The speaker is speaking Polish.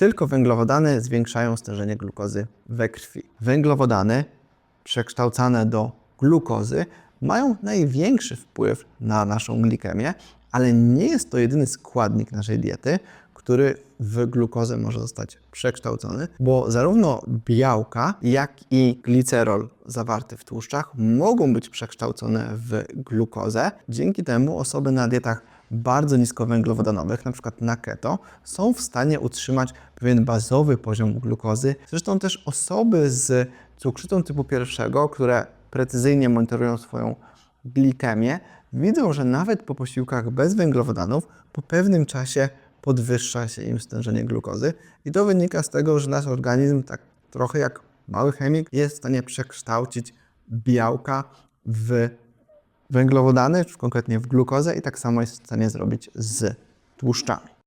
Tylko węglowodany zwiększają stężenie glukozy we krwi. Węglowodany przekształcane do glukozy mają największy wpływ na naszą glikemię, ale nie jest to jedyny składnik naszej diety, który w glukozę może zostać przekształcony, bo zarówno białka, jak i glicerol zawarty w tłuszczach mogą być przekształcone w glukozę. Dzięki temu osoby na dietach bardzo niskowęglowodanowych, na przykład na keto, są w stanie utrzymać pewien bazowy poziom glukozy. Zresztą też osoby z cukrzycą typu pierwszego, które precyzyjnie monitorują swoją glikemię, widzą, że nawet po posiłkach bez węglowodanów po pewnym czasie podwyższa się im stężenie glukozy. I to wynika z tego, że nasz organizm, tak trochę jak mały chemik, jest w stanie przekształcić białka w węglowodany, konkretnie w glukozę, i tak samo jest w stanie zrobić z tłuszczami.